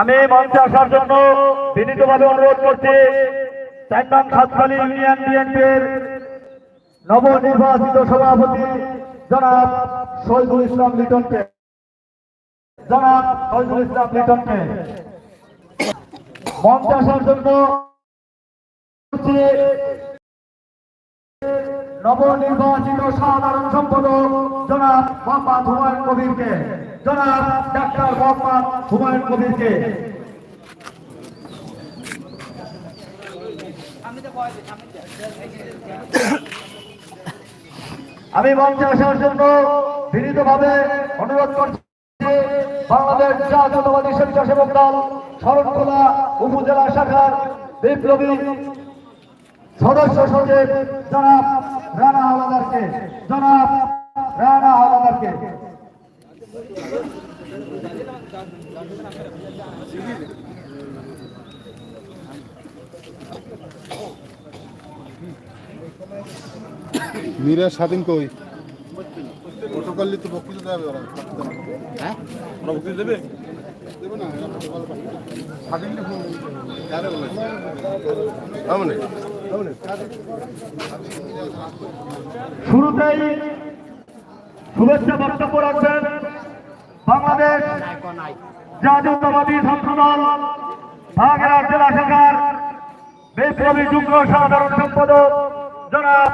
আমি মঞ্চে আসার জন্য বিনীতভাবে অনুরোধ করছি চার নং সাতখালী ইউনিয়ন বিএনপির নবনির্বাচিত সভাপতি জনাব শহীদুল ইসলাম লিটনকে। জনাব শহীদুল ইসলাম লিটনকে। মঞ্চে আসার জন্য নবনির্বাচিত সাধারণ সম্পাদক জনাব মোহাম্মদ হুমায়ুন কবিরকে, জনাব ডাক্তার মোহাম্মদ হুমায়ুন কবিরকে। আমি মঞ্চে আসার জন্য বিনীতভাবে অনুরোধ করছি, বাংলাদেশ জাতীয়তাবাদী স্বেচ্ছাসেবক দল শরণখোলা উপজেলা শাখার বিপ্লবী সদস্য সচিব জনাব রানা হাওলাদারকে জনাব রানা হাওলাদারকে। মীরা স্বাধীন কই? প্রোটোকল তো বক্তৃতা দেবে ওরা। হ্যাঁ? ওরা বক্তৃতা দেবে? দেবে না এরা শুরুতেই শুভেচ্ছা বক্তব্য রাখবেন বাংলাদেশ জাতীয়তাবাদী ছাত্রদল ভাগেরা জেলা শাখার বিপ্লবী যুগ্ম সাধারণ সম্পাদক জনাব